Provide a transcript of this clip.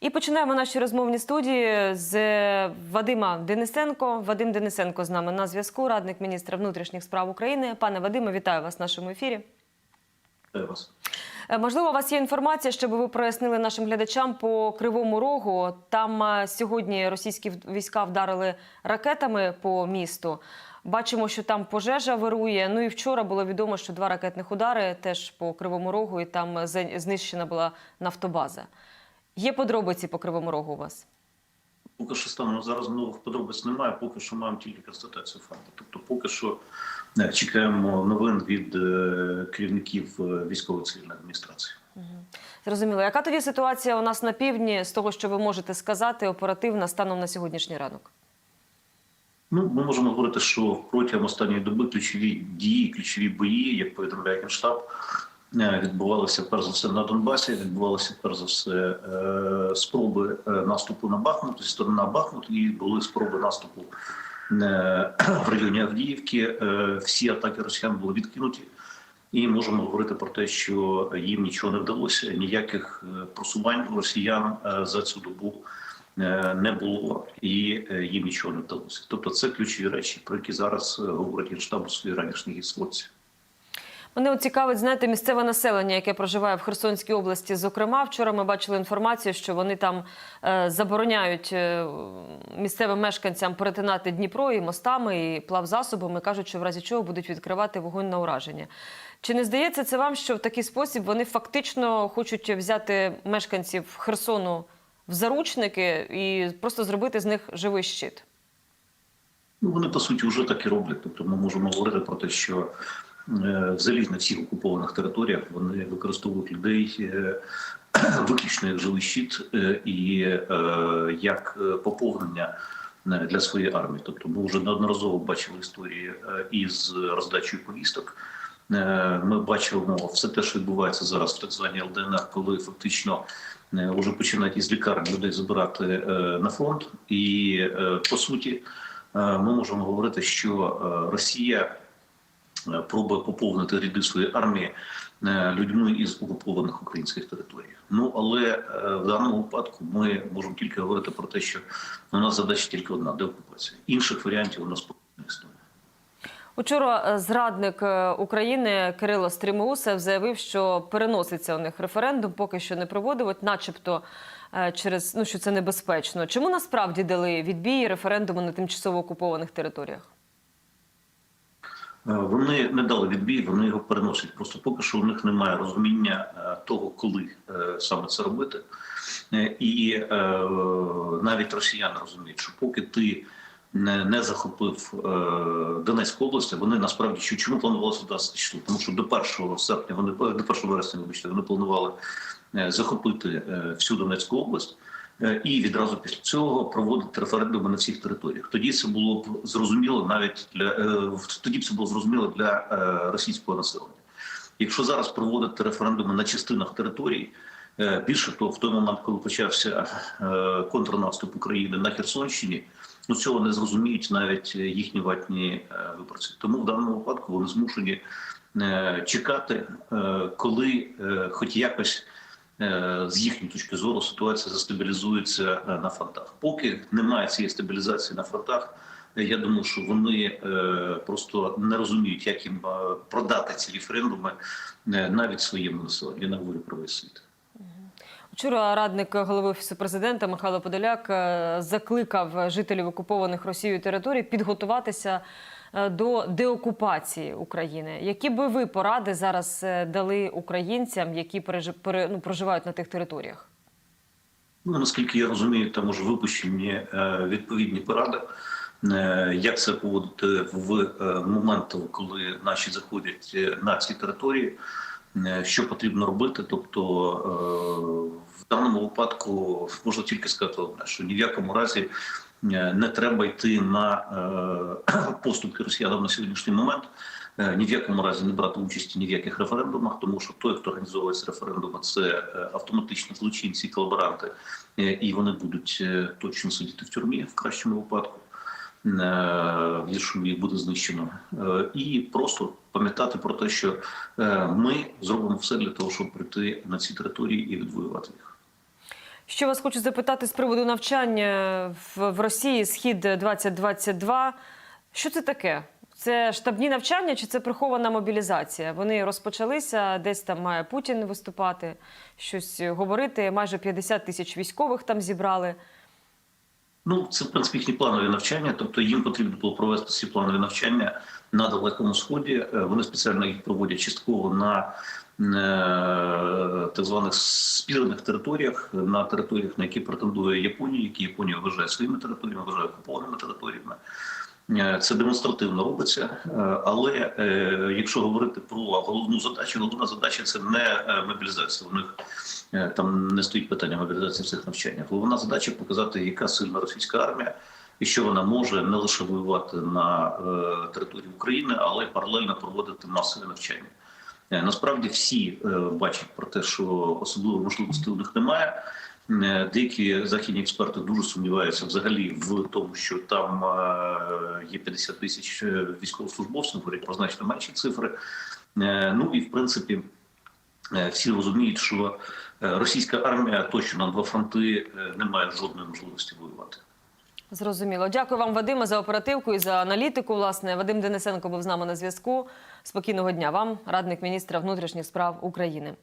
І починаємо наші розмовні студії з Вадима Денисенко. Вадим Денисенко з нами на зв'язку, радник міністра внутрішніх справ України. Пане Вадиме, вітаю вас в нашому ефірі. Вітаю вас. Е, Можливо, у вас є інформація, щоб ви прояснили нашим глядачам по Кривому Рогу. Там е, сьогодні російські війська вдарили ракетами по місту. Бачимо, що там пожежа вирує. Ну і вчора було відомо, що два ракетних удари теж по Кривому Рогу, і там за- знищена була нафтобаза. Є подробиці по Кривому Рогу у вас? Поки що станом зараз нових подробиць немає, поки що маємо тільки констатацію факту. Тобто, поки що е, чекаємо новин від е, керівників е, військово-цивільної адміністрації. Зрозуміло. Яка тоді ситуація у нас на півдні з того, що ви можете сказати оперативно станом на сьогоднішній ранок? Ну, ми можемо говорити, що протягом останньої доби ключові дії, ключові бої, як повідомляє Генштаб, відбувалися перш за все на Донбасі. Відбувалися перш за все е, спроби е, наступу на Бахмут зі сторони Бахмут, і були спроби наступу е, в районі Авдіївки. Е, Всі атаки росіян були відкинуті. І можемо говорити про те, що їм нічого не вдалося. Ніяких е, просувань росіян е, за цю добу е, не було, і е, їм нічого не вдалося. Тобто, це ключові речі, про які зараз е, говорить Генштаб у своїй ранішній гісторці. Мене цікавить, знаєте, місцеве населення, яке проживає в Херсонській області. Зокрема, вчора ми бачили інформацію, що вони там е, забороняють е, місцевим мешканцям перетинати Дніпро і мостами, і плавзасобами. кажуть, що в разі чого будуть відкривати вогонь на ураження. Чи не здається це вам, що в такий спосіб вони фактично хочуть взяти мешканців Херсону в заручники і просто зробити з них живий щит? Ну вони по суті вже так і роблять. Тобто, ми можемо говорити про те, що взагалі на всіх окупованих територіях вони використовують людей е, виключно як живий щит е, і е, як е, поповнення е, для своєї армії. Тобто, ми вже неодноразово бачили історії е, із роздачею повісток. Е, Ми бачимо все те, що відбувається зараз в так званій ЛДНР, коли фактично е, вже починають із лікарень людей забирати е, на фронт, і е, по суті. Е, ми можемо говорити, що е, Росія е, пробує поповнити ряди своєї армії е, людьми із окупованих українських територій. Ну але е, в даному випадку ми можемо тільки говорити про те, що у нас задача тільки одна деокупація. Інших варіантів у нас не існує. Учора зрадник України Кирило Стрімоусев заявив, що переноситься у них референдум, поки що не проводить, начебто через ну що це небезпечно. Чому насправді дали відбій референдуму на тимчасово окупованих територіях? Е, Вони не дали відбій, вони його переносять. Просто поки що у них немає розуміння е, того, коли е, саме це робити. І навіть росіяни розуміють, що поки ти не, захопив Донецьку область, вони насправді що чому планувалося 20 число? Тому що до 1 серпня вони до 1 вересня, вибачте, вони планували захопити всю Донецьку область. Е, І відразу після цього проводити референдуми на всіх територіях. Тоді це було б зрозуміло навіть для е, тоді б це було зрозуміло для е, російського населення. Якщо зараз проводити референдуми на частинах території, більше того, в той момент, коли почався контрнаступ України на Херсонщині, ну цього не зрозуміють навіть їхні ватні виборці. Тому в даному випадку вони змушені чекати, коли хоч якось. Е, з їхньої точки зору ситуація застабілізується е, на фронтах. Поки немає цієї стабілізації на фронтах, е, я думаю, що вони просто не розуміють, як їм продати ці референдуми навіть своєму населенню. Я не говорю про весь світ. Вчора радник голови офісу президента Михайло Подоляк закликав жителів окупованих Росією територій підготуватися до деокупації України. Які би ви поради зараз е, дали українцям, які ну, проживають на тих територіях? Ну, наскільки я розумію, там уже випущені е, відповідні поради, е, як це поводити в е, момент, коли наші заходять е, на ці території, е, що потрібно робити. Тобто е, в даному випадку можна тільки сказати, одне, що ні в якому разі е, не треба йти на е, поступки росіянам на сьогоднішній момент. Е, Ні в якому разі не брати участі ні в яких референдумах, тому що той, хто організовує ці референдуми, це е, автоматично злочинці, колаборанти, е, і вони будуть е, точно сидіти в тюрмі в кращому випадку. Е, їх буде знищено, Е, і просто пам'ятати про те, що е, ми зробимо все для того, щоб прийти на ці території і відвоювати їх. Ще вас хочу запитати з приводу навчання в Росії Схід 2022. Що це таке? Це штабні навчання чи це прихована мобілізація? Вони розпочалися, десь там має Путін виступати, щось говорити. Майже 50 тисяч військових там зібрали. Ну, це в принципі їхні планові навчання, тобто їм потрібно було провести ці планові навчання на далекому сході. Е, Вони спеціально їх проводять частково на е, так званих спірних територіях, на територіях, на які претендує Японія, які Японія вважає своїми територіями, вважає окупованими територіями. Е, Це демонстративно робиться, Е, але е, якщо говорити про головну задачу, головна задача це не мобілізація. У них там не стоїть питання мобілізації в цих навчаннях. Головна задача показати, яка сильна російська армія, і що вона може не лише воювати на території України, але й паралельно проводити масові навчання. Насправді всі бачать про те, що особливо можливостей у них немає. Е, Деякі західні експерти дуже сумніваються взагалі в тому, що там е, є 50 тисяч е, військовослужбовців, говорять про значно менші цифри. Ну і в принципі всі розуміють, що російська армія точно на два фронти не має жодної можливості воювати. Зрозуміло. Дякую вам, Вадиме, за оперативку і за аналітику. Власне, Вадим Денисенко був з нами на зв'язку. Спокійного дня вам, радник міністра внутрішніх справ України.